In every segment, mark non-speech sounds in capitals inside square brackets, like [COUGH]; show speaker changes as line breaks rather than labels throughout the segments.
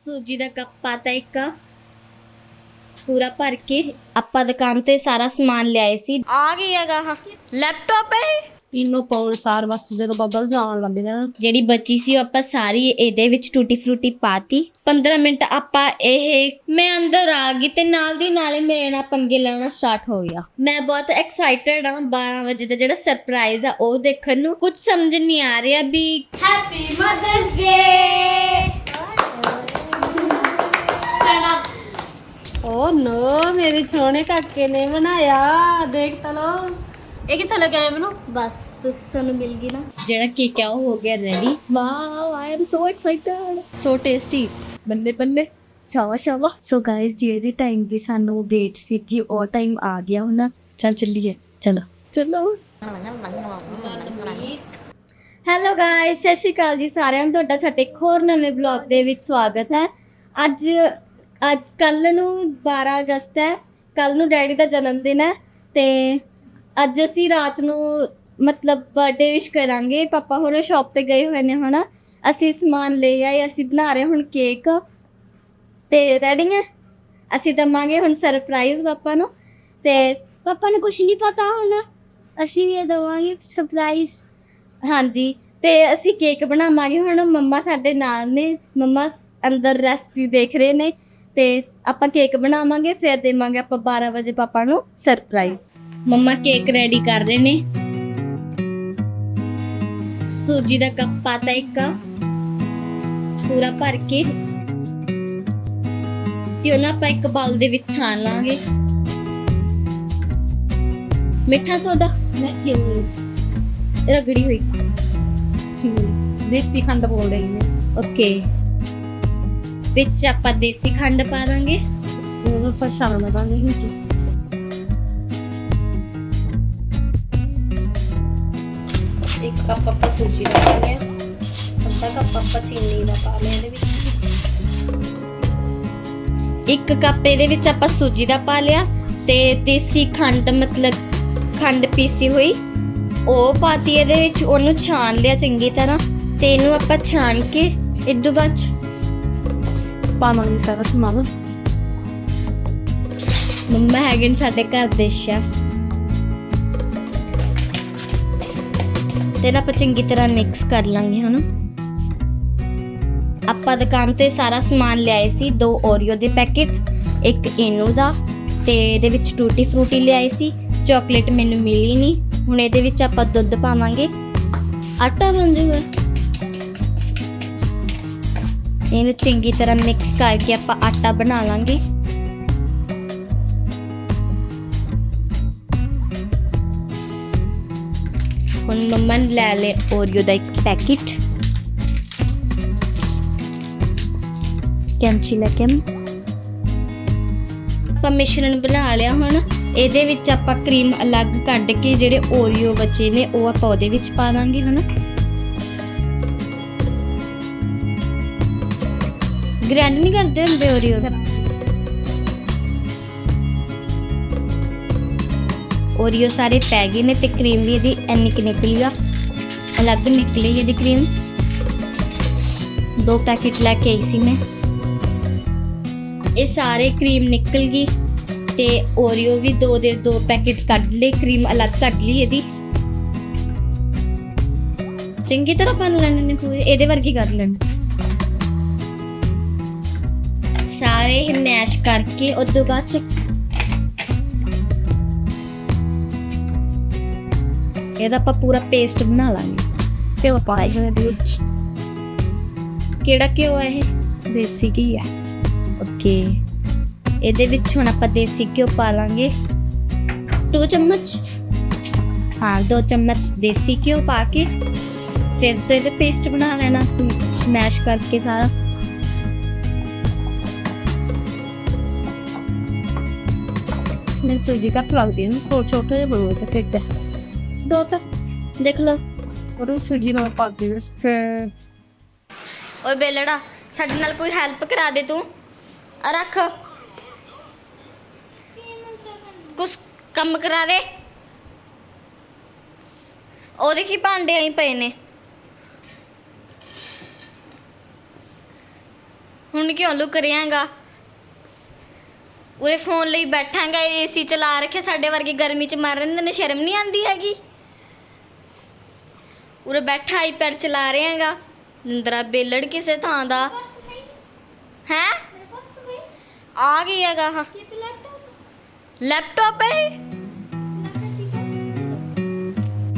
ਸੂਜੀ ਦਾ ਕੱਪ ਪਾਤਾ ਇੱਕ ਪੂਰਾ ਭਰ ਕੇ ਆਪਾਂ ਦੁਕਾਨ ਤੇ ਸਾਰਾ ਸਮਾਨ ਲਿਆਏ ਸੀ। ਆ ਗਈਆਗਾ ਹਾਂ ਲੈਪਟਾਪ ਹੈ
ਇਹਨੂੰ ਪਾਉਣ ਸਾਰ ਬਸ ਜਦੋਂ ਬਬਲ ਜਾਣ ਲੱਗ ਜਾਣ
ਜਿਹੜੀ ਬਚੀ ਸੀ ਉਹ ਆਪਾਂ ਸਾਰੀ ਇਹਦੇ ਵਿੱਚ ਟੂਟੀ ਫਰੂਟੀ ਪਾਤੀ। 15 ਮਿੰਟ ਆਪਾਂ ਇਹ ਮੈਂ ਅੰਦਰ ਆ ਗਈ ਤੇ ਨਾਲ ਦੀ ਨਾਲ ਹੀ ਮੇਰੇ ਨਾਲ ਪੰਗੇ ਲੈਣਾ ਸਟਾਰਟ ਹੋ ਗਿਆ। ਮੈਂ ਬਹੁਤ ਐਕਸਾਈਟਡ ਹਾਂ 12 ਵਜੇ ਦਾ ਜਿਹੜਾ ਸਰਪ੍ਰਾਈਜ਼ ਆ ਉਹ ਦੇਖਣ ਨੂੰ। ਕੁਝ ਸਮਝ ਨਹੀਂ ਆ ਰਿਹਾ ਵੀ ਹੈਪੀ ਮਦਰਸ ਡੇ
ਓ ਨੋ ਮੇਰੇ ਛੋਣੇ ਕਾਕੇ ਨੇ ਬਣਾਇਆ। ਦੇਖ ਤਾ ਲੋ ਇਹ ਕਿੱਥੇ ਲਗਾਇਆ ਮੈਨੂੰ?
ਬਸ ਤੁਸੀਂ ਸਾਨੂੰ ਮਿਲ ਗਈ ਨਾ। ਜਿਹੜਾ ਕੇਕ ਆ ਉਹ ਹੋ ਗਿਆ ready wow I am so excited so tasty ਬੱਲੇ ਬੱਲੇ ਸ਼ਾਵਾ ਸ਼ਾਵਾ ਸੋ ਗਾਇਸ ਜਿਹੜੇ ਟਾਈਮ ਵੀ ਸਾਨੂੰ ਵੇਟ ਸੀ ਕਿ ਉਹ ਟਾਈਮ ਆ ਗਿਆ ਹੁਣ। ਚੱਲ ਚੱਲੀਏ। ਚਲੋ। ਚਲੋ। ਹੈਲੋ ਗਾਇਸ ਸਤਿ ਸ਼੍ਰੀ ਅਕਾਲ ਜੀ ਸਾਰਿਆਂ ਨੂੰ। ਤੁਹਾਡਾ ਸਾਡੇ ਇੱਕ ਹੋਰ ਨਵੇਂ ਵਲੌਗ ਦੇ ਵਿੱਚ ਸਵਾਗਤ ਹੈ। ਅੱਜ ਅੱਜ ਕੱਲ ਨੂੰ 12 ਅਗਸਤ ਹੈ ਕੱਲ ਨੂੰ ਡੈਡੀ ਦਾ ਜਨਮ ਦਿਨ ਹੈ ਤੇ ਅੱਜ ਅਸੀਂ ਰਾਤ ਨੂੰ ਮਤਲਬ ਬਰਥਡੇ ਵਿਸ਼ ਕਰਾਂਗੇ। ਪਾਪਾ ਹੁਣ ਸ਼ਾਪ ਤੇ ਗਏ ਹੋਏ ਨੇ ਹਨਾ ਅਸੀਂ ਸਮਾਨ ਲੈ ਆਏ, ਅਸੀਂ ਬਣਾ ਰਹੇ ਹੁਣ ਕੇਕ ਤੇ ਰੈਡੀ ਹੈ? ਅਸੀਂ ਦਵਾਂਗੇ ਹੁਣ ਸਰਪ੍ਰਾਈਜ਼ ਪਾਪਾ ਨੂੰ। ਤੇ ਪਾਪਾ ਨੂੰ ਕੁਝ ਨਹੀਂ ਪਤਾ ਹੁਣ। ਅਸੀਂ ਇਹ ਦਵਾਂਗੇ ਸਰਪ੍ਰਾਈਜ਼ ਹਾਂਜੀ, ਤੇ ਅਸੀਂ ਕੇਕ ਬਣਾਵਾਂਗੇ ਹੁਣ। ਮੰਮਾ ਸਾਡੇ ਨਾਲ ਨੇ। ਮੰਮਾ ਅੰਦਰ ਰੈਸਪੀ ਦੇਖ ਰਹੇ ਨੇ। ਤੇ ਆਪਾਂ ਕੇਕ ਬਣਾਵਾਂਗੇ, ਫਿਰ ਦੇਵਾਂਗੇ ਆਪਾਂ 12 ਵਜੇ ਪਾਪਾ ਨੂੰ ਸਰਪ੍ਰਾਈਜ਼ ਮੰਮਾ ਕੇਕ ਰੈਡੀ ਕਰ ਰਹੇ ਨੇ। ਸੂਜੀ ਦਾ ਕੱਪ ਪਾਤਾ ਇੱਕ ਪੂਰਾ ਭਰ ਕੇ। ਤੇ ਉਹਨਾਂ ਆਪਾਂ ਇੱਕ ਬਾਉਲ ਦੇ ਵਿੱਚ ਛਾਣ ਲਾਂਗੇ। ਮਿੱਠਾ ਸੋਡਾ।
ਮੈਂ ਚੀਨੀ
ਰਗੜੀ ਹੋਈ।
ਦੇਸੀ ਖੰਡ ਬੋਲ ਰਹੀ ਨੇ
ਓਕੇ ਵਿੱਚ ਆਪਾਂ ਦੇਸੀ ਖੰਡ ਪਾ ਦਾਂਗੇ।
ਉਹ ਫਸ਼ਾਣ ਮਦਾ ਨਹੀਂ ਕੀ ਇੱਕ ਕੱਪ ਆਪਾਂ ਸੂਜੀ ਦਾ ਪਾ ਲਿਆ ਅੱਧਾ ਕੱਪ ਆਪਾਂ ਚੀਨੀ ਦਾ ਪਾ ਲਿਆ ਇਹਦੇ ਵਿੱਚ।
ਇੱਕ ਕੱਪ ਇਹਦੇ ਵਿੱਚ ਆਪਾਂ ਸੂਜੀ ਦਾ ਪਾ ਲਿਆ ਤੇ ਦੇਸੀ ਖੰਡ ਮਤਲਬ ਖੰਡ ਪੀਸੀ ਹੋਈ। ਉਹ ਪਾਤੀ ਇਹਦੇ ਵਿੱਚ ਉਹਨੂੰ ਛਾਣ ਲਿਆ ਚੰਗੀ ਤਰ੍ਹਾਂ ਤੇ ਇਹਨੂੰ ਆਪਾਂ ਛਾਣ ਕੇ ਇਦੋਂ ਬਾਅਦ
ਪਾਵਾਂਗੇ ਸਾਰਾ ਸਮਾਨ।
ਮੰਮਾ ਹੈਗੇ ਨੇ ਸਾਡੇ ਘਰ ਦੇ ਸ਼ੈਫ। ਤੇ ਨਾ ਆਪਾਂ ਚੰਗੀ ਤਰ੍ਹਾਂ ਮਿਕਸ ਕਰ ਲਾਂਗੇ ਹੁਣ ਆਪਾਂ ਦੁਕਾਨ ਤੇ ਸਾਰਾ ਸਮਾਨ ਲਿਆਏ ਸੀ, ਦੋ ਓਰੀਓ ਦੇ ਪੈਕੇਟ, ਇੱਕ ਇਨੋ ਦਾ, ਤੇ ਇਹਦੇ ਵਿੱਚ ਟੂਟੀ ਫਰੂਟੀ ਲਿਆਏ ਸੀ ਚਾਕਲੇਟ ਮੈਨੂੰ ਮਿਲੀ ਨਹੀਂ ਹੁਣ ਇਹਦੇ ਵਿੱਚ ਆਪਾਂ ਦੁੱਧ ਪਾਵਾਂਗੇ। ਆਟਾ ਬਣ ਜੂਗਾ। ਇਹਨੂੰ ਚੰਗੀ ਤਰ੍ਹਾਂ ਮਿਕਸ ਕਰਕੇ ਆਪਾਂ ਆਟਾ ਬਣਾ ਲਾਂਗੇ। ਹੁਣ ਮੰਮਾ ਨੇ ਲੈ ਲਿਆ ਓਰੀਓ ਦਾ ਇੱਕ ਪੈਕੇਟ ਕੈਂਚੀ ਲੈ ਕੇ। ਆਪਾਂ ਮਿਸ਼ਰਣ ਬਣਾ ਲਿਆ ਹੁਣ। ਇਹਦੇ ਵਿੱਚ ਆਪਾਂ ਕਰੀਮ ਅਲੱਗ ਕੱਢ ਕੇ ਜਿਹੜੇ ਓਰੀਓ ਬਚੇ ਨੇ, ਉਹ ਆਪਾਂ ਉਹਦੇ ਵਿੱਚ ਪਾ ਦਾਂਗੇ, ਹਨਾ? ਗ੍ਰੈਂਡ ਨਹੀਂ ਕਰਦੇ ਹੁੰਦੇ ਓਰੀਓ ਓਰੀਓ ਸਾਰੇ ਪੈ ਗਏ ਨੇ ਤੇ ਕਰੀਮ ਵੀ ਇਹਦੀ ਇੰਨੀ ਕਿ ਨਿਕਲੀ ਆ। ਅਲੱਗ ਨਿਕਲੀ ਇਹਦੀ ਕਰੀਮ ਦੋ ਪੈਕੇਟ ਲੈ ਕੇ ਆਈ ਸੀ ਮੈਂ। ਇਹ ਸਾਰੇ ਕਰੀਮ ਨਿਕਲ ਗਈ ਤੇ ਓਰੀਓ ਵੀ ਦੋ ਦੇ ਦੋ ਪੈਕੇਟ ਕੱਢ ਲਏ ਕਰੀਮ ਅਲੱਗ ਕੱਢ ਲਈ ਇਹਦੀ। ਚੰਗੀ ਤਰ੍ਹਾਂ ਬਣ ਲੈਣੇ ਨੇ ਪੂਰੇ। ਇਹਦੇ ਵਰਗੀ ਕਰ ਲੈਣੇ। ਮੈਸ਼ ਕਰਕੇ ਉਸ ਤੋਂ ਬਾਅਦ ਇਹਦਾ ਆਪਾਂ ਪੂਰਾ ਪੇਸਟ ਬਣਾ ਲਾਂਗੇ।
ਤੇ ਉਹ ਪਾਈ ਹੋਏ ਦੇ ਵਿੱਚ।
ਕਿਹੜਾ ਘਿਓ ਹੈ ਇਹ?
ਦੇਸੀ ਘੀ ਹੈ
ਓਕੇ ਇਹਦੇ ਵਿੱਚ ਹੁਣ ਆਪਾਂ ਦੇਸੀ ਘਿਓ ਪਾ ਲਾਂਗੇ। 2 ਚਮਚ। ਹਾਂ 2 ਚਮਚ ਦੇਸੀ ਘਿਓ ਪਾ ਕੇ ਫਿਰ ਤੋਂ ਇਹਦਾ ਪੇਸਟ ਬਣਾ ਲੈਣਾ। ਮੈਸ਼ ਕਰਕੇ ਸਾਰਾ।
ਸੂਜੀ ਕੱਟ ਲੱਗਦੀ ਹੈ ਛੋਟੇ ਛੋਟੇ ਜਿਹੇ ਬਣੇ ਤੇ ਟਿੱਡ ਦੋ ਤਾਂ
ਦੇਖ ਲਓ
ਉਹ ਸੂਜੀ ਨਾਲ ਪਾ ਦੇ ਫਿਰ
ਓਏ ਬੇਲੜਾ ਸਾਡੇ ਨਾਲ ਕੋਈ ਹੈਲਪ ਕਰਾ ਦੇ ਤੂੰ ਆ ਰੱਖ ਕੁਛ ਕੰਮ ਕਰਾ ਦੇ ਉਹ ਦੇਖੀ ਭਾਂਡੇ ਆਈ ਪਏ ਨੇ ਹੁਣ ਹੁਣ ਕਿਉਂ ਲੁਕ ਰਿਆਂਗਾ ਉਰੇ ਫੋਨ ਲਈ ਬੈਠਾਂਗਾ ਏਸੀ ਚਲਾ ਰੱਖਿਆ ਸਾਡੇ ਵਰਗੇ ਗਰਮੀ ਚ ਮਰ ਰਹੇ ਨੇ ਸ਼ਰਮ ਨਹੀਂ ਆਂਦੀ ਹੈਗੀ? ਉਰੇ ਬੈਠਾ ਆਈਪੈਡ ਚਲਾ ਰਿਆਂਗਾ ਨਿੰਦਰਾ ਬੇਲੜ ਕਿਸੇ ਥਾਂ ਦਾ। ਹੈ? ਆ ਗਈ ਹੈਗਾ ਹਾਂ ਲੈਪਟਾਪ ਹੈ ਇਹ?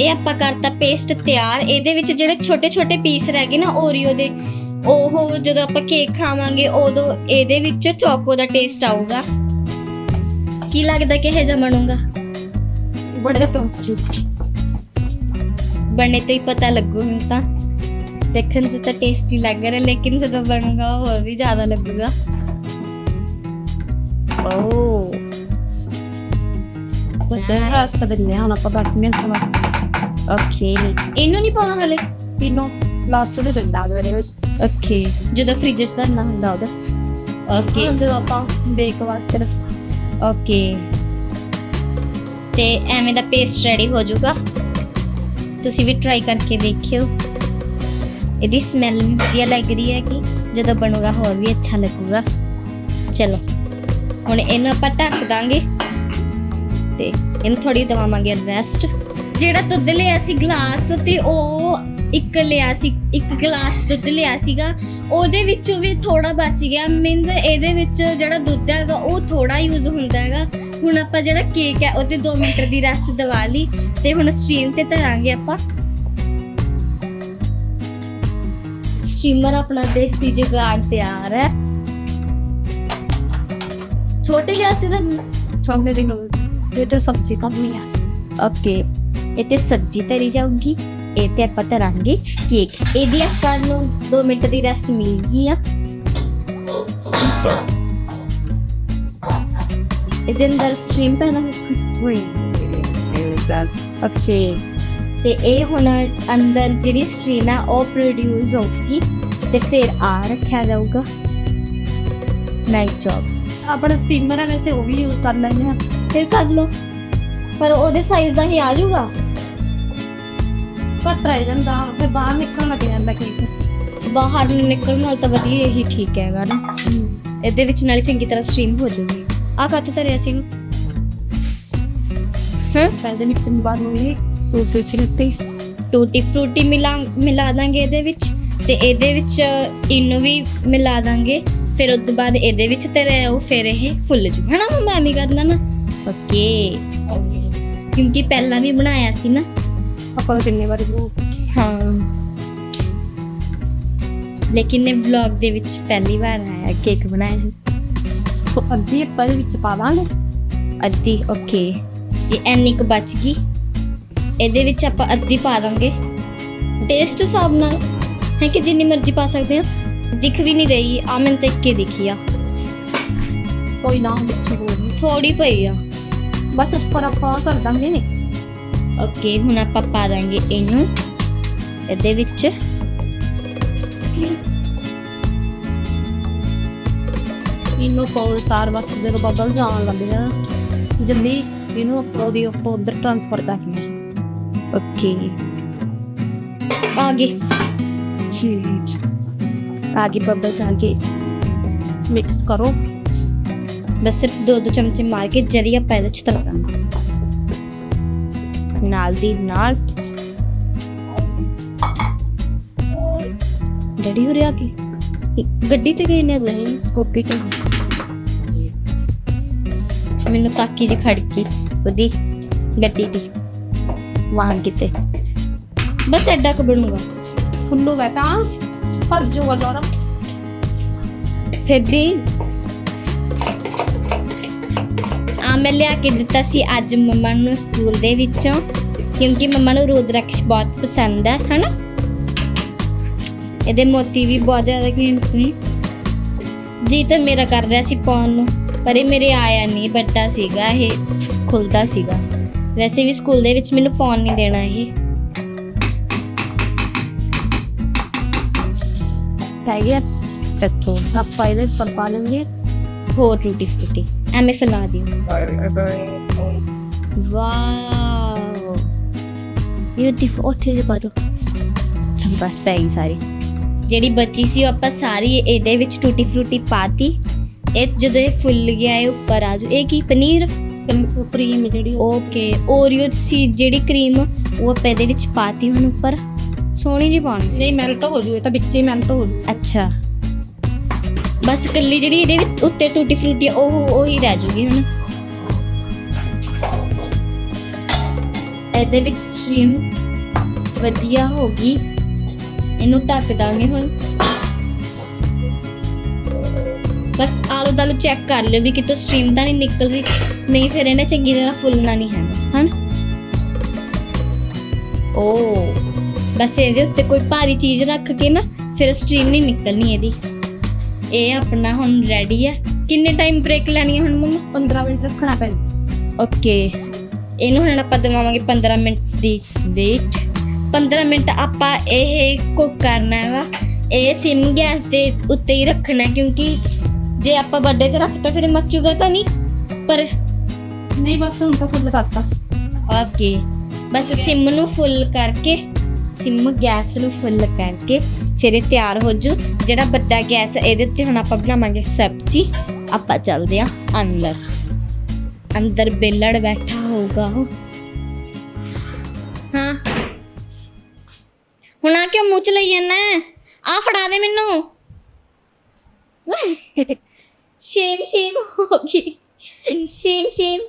ਇਹ ਆਪਾਂ ਕਰਤਾ ਪੇਸਟ ਤਿਆਰ, ਇਹਦੇ ਵਿੱਚ ਜਿਹੜੇ ਛੋਟੇ ਛੋਟੇ ਪੀਸ ਰਹਿ ਗਏ ਨਾ ਓਰੀਓ ਦੇ, ਉਹ ਜਦੋਂ ਆਪਾਂ ਕੇਕ ਖਾਵਾਂਗੇ, ਉਦੋਂ ਇਹਦੇ ਵਿੱਚ ਚੋਕੋ ਦਾ ਟੇਸਟ ਆਊਗਾ। ਕੀ ਲੱਗਦਾ ਕਿ ਇਹ ਜਿਹਾ ਬਣੂਗਾ?
ਬੜੇ ਤੋਂ
ਬਣਨੇ ਤੋਂ ਹੀ ਪਤਾ ਲੱਗੂ ਹੁਣ ਤਾਂ। ਦੇਖਣ 'ਚ ਤਾਂ ਟੇਸਟੀ ਲੱਗ ਰਿਹਾ ਲੇਕਿਨ ਜਦੋਂ ਬਣੂਗਾ ਉਹ ਹੋਰ ਵੀ ਜ਼ਿਆਦਾ ਲੱਗੂਗਾ। ਓ।
ਬਸ ਰਸਤਾ ਦਿੰਦੇ ਹਾਂ ਹੁਣ ਆਪਾਂ 10 ਮਿੰਟ ਬਾਅਦ
ਓਕੇ ਇਹਨੂੰ ਨਹੀਂ ਪਾਉਣਾ ਹਲੇ?
ਪੀਨੋ ਲਾਸਟ ਦੇ ਦਿੰਦਾ ਉਹਦੇ ਵਿੱਚ।
ਓਕੇ ਜਦੋਂ ਫ੍ਰਿਜ 'ਚ ਧਰਨਾ ਹੁੰਦਾ ਉਹਦਾ। ਓਕੇ
ਜਦੋਂ ਆਪਾਂ ਬੇਕ ਵਾਸਤੇ ਰੱਖ-
ਓਕੇ। ਤੇ ਐਵੇਂ ਦਾ ਪੇਸਟ ਰੈਡੀ ਹੋ ਜਾਊਗਾ। ਤੁਸੀਂ ਵੀ ਟਰਾਈ ਕਰਕੇ ਦੇਖਿਓ ਇਹਦੀ ਸਮੈਲ ਵੀ ਵਧੀਆ ਲੱਗ ਰਹੀ ਹੈ ਕਿ ਜਦੋਂ ਬਣੂਗਾ ਹੋਰ ਵੀ ਅੱਛਾ ਲੱਗੂਗਾ। ਚਲੋ, ਹੁਣ ਇਹਨੂੰ ਆਪਾਂ ਢੱਕ ਦਾਂਗੇ। ਤੇ ਇਹਨੂੰ ਥੋੜੀ ਦਵਾਵਾਂਗੇ ਰੈਸਟ ਜਿਹੜਾ ਦੁੱਧ ਲਿਆ ਸੀ ਗਲਾਸ ਤੇ ਉਹ ਇੱਕ ਲਿਆ ਸੀ ਇੱਕ ਗਲਾਸ ਦੁੱਧ ਲਿਆ ਸੀਗਾ। ਉਹਦੇ ਵਿੱਚੋਂ ਵੀ ਥੋੜਾ ਬਚ ਗਿਆ। ਮੀਨਸ ਇਹਦੇ ਵਿੱਚ ਜਿਹੜਾ ਦੁੱਧ ਹੈਗਾ ਉਹ ਥੋੜਾ ਯੂਜ਼ ਹੁੰਦਾ ਹੈਗਾ। ਹੁਣ ਆਪਾਂ ਜਿਹੜਾ ਕੇਕ ਹੈ ਉਹਦੇ 2 ਮਿੰਟ ਦੀ ਰੈਸਟ ਦਵਾ ਲਈ ਤੇ ਹੁਣ ਸਟ੍ਰੀਮ ਤੇ ਧਰਾਂਗੇ ਆਪਾਂ। ਸਟ੍ਰੀਮਰ ਆਪਣਾ ਦੇਸੀ ਜੁਗਾੜ ਤਿਆਰ ਹੈ। ਛੋਟੇ ਗੈਸ ਤੇ ਧਰਨਾ
ਛੋਲੇ ਦੀ ਲੋੜ ਇਹ ਤਾਂ ਸਬਜ਼ੀ ਕਰਨੀ ਆ
ਤੇ ਸਬਜ਼ੀ ਧਰੀ ਜਾਊਗੀ ਇਹ ਤੇ ਆਪਾਂ ਧਰਾਂਗੇ ਕੇਕ ਇਹਦੀ ਆਪਾਂ ਨੂੰ 2 ਮਿੰਟ ਦੀ ਰੈਸਟ ਮਿਲ ਗਈ ਆ। ਇਹਦੇ ਅੰਦਰ ਸਟ੍ਰੀਮ ਪੈਣਾ ਓਕੇ ਤੇ ਇਹ ਹੁਣ ਅੰਦਰ ਜਿਹੜੀ ਸਟ੍ਰੀਮ ਆ ਉਹ ਪ੍ਰੋਡਿਊਸ ਹੋਊਗੀ ਤੇ ਫਿਰ ਆ ਰੱਖਿਆ ਜਾਊਗਾ। ਨਾਈਸ ਜੌਬ
ਆਪਣਾ ਸਟੀਮਰ ਹੈ ਵੈਸੇ ਉਹ ਵੀ ਯੂਜ਼ ਕਰ ਲੈਂਦੇ ਆ।
ਫਿਰ ਕਰ ਲਓ। ਪਰ ਉਹਦੇ ਸਾਈਜ਼ ਦਾ ਹੀ ਆ ਜਾਊਗਾ।
ਘੱਟ ਰਹਿ ਜਾਂਦਾ ਫਿਰ ਬਾਹਰ ਨਿਕਲਣ ਲੱਗ ਜਾਂਦਾ ਕੇਕ
ਬਾਹਰ ਨੂੰ ਨਿਕਲਣ ਨਾਲ ਤਾਂ ਵਧੀਆ ਹੀ ਠੀਕ ਹੈਗਾ ਨਾ। ਇਹਦੇ ਵਿੱਚ ਨਾਲੇ ਚੰਗੀ ਤਰ੍ਹਾਂ ਸਟ੍ਰੀਮ ਹੋ ਜਾਊਗੀ। ਆ ਕਾਤੋਂ ਧਰਿਆ ਸੀ ਨੂੰ ਹਾਂ?
ਪਹਿਲੇ ਵਿੱਚ ਬਾਹਰ ਨੂੰ ਇਹ ਟੂਟੀ ਫਿਰਤੀ
ਟੂਟੀ ਫਰੂਟੀ ਮਿਲਾ ਮਿਲਾ ਦਾਂਗੇ ਇਹਦੇ ਵਿੱਚ। ਤੇ ਇਹਦੇ ਵਿੱਚ ਇਨੂੰ ਵੀ ਮਿਲਾ ਦਾਂਗੇ। ਫਿਰ ਉਸ ਤੋਂ ਬਾਅਦ ਇਹਦੇ ਵਿੱਚ ਤੇ ਉਹ ਫਿਰ ਇਹ ਫੁੱਲ ਜੂ। ਹਨਾ ਮੰਮਾ ਐਵੇਂ ਕਰਨਾ ਨਾ? ਓਕੇ ਕਿਉਂਕਿ ਪਹਿਲਾਂ ਵੀ ਬਣਾਇਆ ਸੀ ਨਾ।
ਆਪਾਂ ਨੂੰ ਕਿੰਨੇ ਵਾਰੀ
ਹਾਂ। ਲੇਕਿਨ ਇਹ ਵਲੌਗ ਦੇ ਵਿੱਚ ਪਹਿਲੀ ਵਾਰ ਆਇਆ ਕੇਕ ਬਣਾਇਆ ਸੀ।
ਤੋਂ ਅੱਧੀ ਆਪਾਂ ਦੇ ਵਿੱਚ ਪਾ ਦਾਂਗੇ
ਅੱਧੀ ਓਕੇ ਇਹ ਐਨੀ ਕੁ ਬਚ ਗਈ। ਇਹਦੇ ਵਿੱਚ ਆਪਾਂ ਅੱਧੀ ਪਾ ਦਾਂਗੇ। ਟੇਸਟ ਹਿਸਾਬ ਨਾਲ ਹੈ ਕਿ ਜਿੰਨੀ ਮਰਜ਼ੀ ਪਾ ਸਕਦੇ ਆ ਦਿਖ ਵੀ ਨਹੀਂ ਰਹੀ ਆ ਮੈਨੂੰ ਤਾਂ ਇੱਕੇ ਦਿਖੀ ਆ।
ਕੋਈ ਨਾ ਵਿੱਚ ਹੋਰ ਨਹੀਂ
ਥੋੜੀ ਪਈ ਆ।
ਬਸ ਉੱਪਰ ਆਪਾਂ ਕਰ ਦਾਂਗੇ। ਨੇ
ਓਕੇ ਹੁਣ ਆਪਾਂ ਪਾ ਦਾਂਗੇ ਇਹਨੂੰ। ਇਹਦੇ ਵਿੱਚ।
ਇਹਨੂੰ ਕੋਲ ਸਾਰ ਬਸ ਜਦੋਂ ਬਬਲ ਜਾਣ ਲੱਗ ਜਾਣ ਜਲਦੀ ਇਹਨੂੰ ਆਪਾਂ ਉਹਦੀ ਆਪਾਂ ਉਧਰ ਟ੍ਰਾਂਸਫਰ ਕਰਨੀ ਹੈ
ਓਕੇ ਆ ਗਏ। ਆ ਗਏ ਬਬਲਸ ਆ ਗਏ।
ਮਿਕਸ ਕਰੋ।
ਬਸ ਸਿਰਫ ਦੋ ਦੋ ਚਮਚੇ ਮਾਰ ਕੇ ਜਰੀਆ ਪੈਦਾ ਚ ਤਲ ਦਾਂਗੇ। ਨਾਲ ਦੀ ਨਾਲ। ਡੈਡੀ ਹੋ ਰਿਹਾ ਕਿ? ਗੱਡੀ ਤੇ ਗਏ ਨੇ ਅਗਲੇ
ਨਹੀਂ ਤੇ।
ਮੈਨੂੰ ਤਾਕੀ ਜੀ ਖੜ ਗਈ ਉਹਦੀ ਗੱਡੀ ਦੀ ਵਾਹਨ ਕਿਤੇ। ਬਸ ਐਡਾ ਕ ਬਣੂਗਾ।
ਫੁੱਲੂ ਤਾਂ ਪਰ ਜੋ ਵਾਲਾ
ਫਿਰ ਵੀ ਮੈਂ ਲਿਆ ਕੇ ਦਿੱਤਾ ਸੀ ਅੱਜ ਮੰਮਾ ਨੂੰ ਸਕੂਲ ਦੇ ਵਿੱਚੋਂ, ਕਿਉਂਕਿ ਮੰਮਾ ਨੂੰ ਰੁਦਰਾਕਸ਼ ਬਹੁਤ ਪਸੰਦ ਹੈ ਹਨਾ? ਇਹਦੇ ਮੋਤੀ ਵੀ ਬਹੁਤ ਜ਼ਿਆਦਾ ਘੈਂਟ ਨੇ। ਜੀ ਤਾਂ ਮੇਰਾ ਕਰ ਰਿਹਾ ਸੀ ਪਾਉਣ ਨੂੰ, ਪਰ ਇਹ ਮੇਰੇ ਆਇਆ ਨਹੀਂ, ਵੱਡਾ ਸੀਗਾ ਇਹ, ਖੁੱਲਦਾ ਸੀਗਾ। ਵੈਸੇ ਵੀ ਸਕੂਲ ਦੇ ਵਿੱਚ ਮੈਨੂੰ ਪਾਉਣ ਨਹੀਂ ਦੇਣਾ ਇਹ।
ਪੈ ਇੱਥੋਂ ਆਪਾਂ ਇਹਦੇ ਪਰ ਪਾ ਲੈਂਗੇ
ਹੋਰ ਟੂਟੀ ਫਰੂਟੀ ਐਵੇਂ ਫੈਲਾ ਦਿਓ ਵਾਓ। ਬਿਊਟੀਫੁਲ ਉੱਥੇ ਦੋ। ਬਸ ਪੈ ਗਈ ਸਾਰੀ। ਜਿਹੜੀ ਬਚੀ ਸੀ ਉਹ ਆਪਾਂ ਸਾਰੀ ਇਹਦੇ ਵਿੱਚ ਟੂਟੀ ਫਰੂਟੀ ਪਾਤੀ। ਇਹ ਜਦੋਂ ਇਹ ਫੁੱਲ ਗਿਆ ਇਹ ਉੱਪਰ ਆ ਜੂ ਇਹ ਕੀ? ਪਨੀਰ?
ਕਰੀਮ ਜਿਹੜੀ
ਓਕੇ। ਓਰੀਓ ਸੀ ਜਿਹੜੀ ਕਰੀਮ ਉਹ ਆਪਾਂ ਇਹਦੇ ਵਿੱਚ ਪਾਤੀ ਹੁਣ ਉੱਪਰ। ਸੋਹਣੀ ਜੀ ਪਾਉਣੀ
ਨਹੀਂ ਮੈਲਟ ਹੋ ਜੂ ਇਹ ਤਾਂ ਵਿੱਚ ਮੈਲਟ ਹੋ ਜੂ।
ਅੱਛਾ। ਬਸ ਕੱਲੀ ਜਿਹੜੀ ਇਹਦੇ ਵਿੱਚ ਉੱਤੇ ਟੂਟੀ ਫਰੂਟੀ ਆ, ਉਹ ਉਹ ਹੀ ਰਹਿ ਜੂਗੀ ਹੁਣ। ਇਹਦੇ ਵਿੱਚ ਸਟ੍ਰੀਮ ਵਧੀਆ ਹੋ ਗਈ ਇਹਨੂੰ ਢੱਕ ਦਾਂਗੇ ਹੁਣ। ਬਸ ਆਲੂ ਦਾਲੂ ਚੈੱਕ ਕਰ ਲਿਓ ਵੀ ਕਿਤੋਂ ਸਟ੍ਰੀਮ ਤਾਂ ਨਹੀਂ ਨਿਕਲ ਰਹੀ। ਨਹੀਂ ਫਿਰ ਇਹਨੇ ਚੰਗੀ ਤਰ੍ਹਾਂ ਫੁੱਲਣਾ ਨਹੀਂ ਹੈਗਾ ਹਨ? ਓ ਬਸ ਇਹਦੇ ਉੱਤੇ ਕੋਈ ਭਾਰੀ ਚੀਜ਼ ਰੱਖ ਕੇ ਨਾ ਫਿਰ ਸਟ੍ਰੀਮ ਨਹੀਂ ਨਿਕਲਣੀ ਇਹਦੀ। ਇਹ ਆਪਣਾ ਹੁਣ ਰੈਡੀ ਹੈ ਕਿੰਨੇ ਟਾਈਮ ਬ੍ਰੇਕ ਲੈਣੀ ਹੈ ਹੁਣ ਮੰਮਾ?
15 ਮਿੰਟ ਰੱਖਣਾ ਪੈਂਦਾ
ਓਕੇ ਇਹਨੂੰ ਹੁਣ ਆਪਾਂ ਦੇਵਾਂਗੇ 15 ਮਿੰਟ ਦੀ ਵੇਟ 15 ਮਿੰਟ ਆਪਾਂ ਇਹ ਕੁੱਕ ਕਰਨਾ ਹੈਗਾ ਇਹ ਸਿਮ ਗੈਸ ਦੇ ਉੱਤੇ ਹੀ ਰੱਖਣਾ ਕਿਉਂਕਿ ਜੇ ਆਪਾਂ ਵੱਡੇ ਤੇ ਰੱਖਤਾ ਫਿਰ ਮੱਚੂਗਾ ਤਾਂ ਨਹੀਂ। ਪਰ
ਨਹੀਂ ਬਸ ਹੁਣ ਤਾਂ ਫੁੱਲ ਕਰਤਾ।
ਓਕੇ ਬਸ ਸਿਮ ਨੂੰ ਫੁੱਲ ਕਰਕੇ ਸਿਮ ਗੈਸ ਨੂੰ ਫੁੱਲ ਕਰਕੇ ਫਿਰ ਇਹ ਤਿਆਰ ਹੋ ਜੂ ਜਿਹੜਾ ਵੱਡਾ ਗੈਸ ਇਹਦੇ ਉੱਤੇ ਹੁਣ ਆਪਾਂ ਬਣਾਵਾਂਗੇ ਸਬਜ਼ੀ। ਆਪਾਂ ਚੱਲਦੇ ਆ ਅੰਦਰ। ਅੰਦਰ ਬੇਲੜ ਬੈਠਾ ਹੋਊਗਾ ਉਹ। ਹਾਂ। ਹੁਣ ਆ ਕਿਉਂ ਮੂੰਹ ਚ ਲਈ ਜਾਂਦਾ ਆ ਫੜਾ ਦੇ ਮੈਨੂੰ। ਸ਼ੇਮ ਸ਼ੇਮ ਹੋ ਗਈ। Shame shame.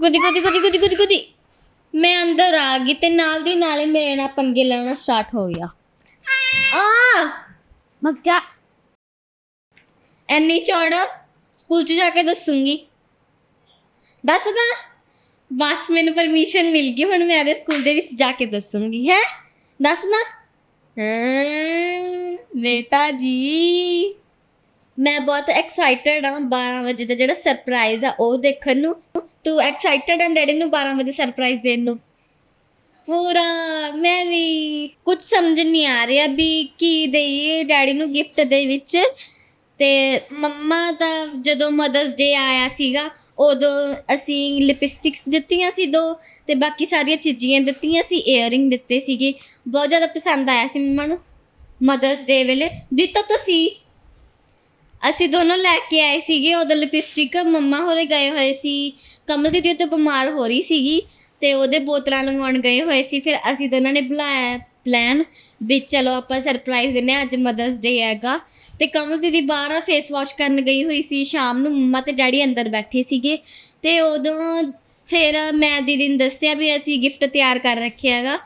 ਗੁੱਦੀ ਗੁੱਦੀ ਗੁੱਦੀ ਗੁੱਦੀ ਗੁੱਦੀ ਗੁੱਦੀ। ਮੈਂ ਅੰਦਰ ਆ ਗਈ ਤੇ ਨਾਲ ਦੀ ਨਾਲੇ ਮੇਰੇ ਨਾਲ ਪੰਗੇ ਲੈਣਾ ਸਟਾਰਟ ਹੋ ਗਿਆ। ਆ! ਜਾ। ਐਨੀ ਚੌੜ ਸਕੂਲ ਚ ਜਾ ਕੇ ਦੱਸੂਗੀ। ਦੱਸਦਾ ਬਸ ਮੈਨੂੰ ਪਰਮਿਸ਼ਨ ਮਿਲ ਗਈ ਹੁਣ ਮੈਂ ਇਹਦੇ ਸਕੂਲ ਦੇ ਵਿੱਚ ਜਾ ਕੇ ਦੱਸੂਗੀ ਹੈ? ਦੱਸਣਾ ਹਾਂ ਬੇਟਾ ਜੀ। ਮੈਂ ਬਹੁਤ ਐਕਸਾਈਟਡ ਹਾਂ 12 ਵਜੇ ਦਾ ਜਿਹੜਾ ਸਰਪ੍ਰਾਈਜ਼ ਆ ਉਹ ਦੇਖਣ ਨੂੰ। ਤੂੰ ਐਕਸਾਈਟਡ ਹੈ ਡੈਡੀ ਨੂੰ 12 ਵਜੇ ਸਰਪ੍ਰਾਈਜ਼ ਦੇਣ ਨੂੰ। ਪੂਰਾ, ਮੈਂ ਵੀ ਕੁਝ ਸਮਝ ਨਹੀਂ ਆ ਰਿਹਾ ਵੀ ਕੀ ਦੇਈਏ ਡੈਡੀ ਨੂੰ ਗਿਫਟ ਦੇ ਵਿੱਚ। ਤੇ ਮੰਮਾ ਦਾ ਜਦੋਂ ਮਦਰਸ ਡੇ ਆਇਆ ਸੀਗਾ, ਉਦੋਂ ਅਸੀਂ ਲਿਪਸਟਿਕਸ ਦਿੱਤੀਆਂ ਸੀ ਦੋ ਤੇ ਬਾਕੀ ਸਾਰੀਆਂ ਚੀਜ਼ੀਆਂ ਦਿੱਤੀਆਂ ਸੀ ਇਅਰਿੰਗ ਦਿੱਤੇ ਸੀਗੇ। ਬਹੁਤ ਜ਼ਿਆਦਾ ਪਸੰਦ ਆਇਆ ਸੀ ਮੰਮਾ ਨੂੰ ਮਦਰਸ ਡੇ ਵੇਲੇ। ਦਿੱਤਾ ਤਾਂ ਸੀ। ਅਸੀਂ ਦੋਨੋਂ ਲੈ ਕੇ ਆਏ ਸੀਗੇ ਉਹਦਾ ਲਿਪਸਟਿਕ ਮੰਮਾ ਹੋਰੇ ਗਏ ਹੋਏ ਸੀ ਕਮਲ ਦੀਦੀ ਤੇ ਬਿਮਾਰ ਹੋ ਰਹੀ ਸੀਗੀ ਤੇ ਉਹਦੇ ਬੋਤਲਾਂ ਲਗਵਾਉਣ ਗਏ ਹੋਏ ਸੀ ਫਿਰ ਅਸੀਂ ਦੋਨਾਂ ਨੇ ਬੁਲਾਇਆ ਪਲਾਨ ਵੀ ਚਲੋ ਆਪਾਂ ਸਰਪ੍ਰਾਈਜ਼ ਦਿੰਨੇ ਹਾਂ, ਅੱਜ ਮਦਰਸ ਡੇ ਹੈਗਾ। ਤੇ ਕਮਲ ਦੀਦੀ ਬਾਹਰ ਫੇਸ ਵਾਸ਼ ਕਰਨ ਗਈ ਹੋਈ ਸੀ ਸ਼ਾਮ ਨੂੰ ਮੰਮਾ ਤੇ ਡੈਡੀ ਅੰਦਰ ਬੈਠੇ ਸੀਗੇ। ਤੇ ਉਦੋਂ ਫਿਰ ਮੈਂ ਦੀਦੀ ਨੂੰ ਦੱਸਿਆ ਵੀ ਅਸੀਂ ਗਿਫਟ ਤਿਆਰ ਕਰ ਰੱਖਿਆ ਹੈਗਾ।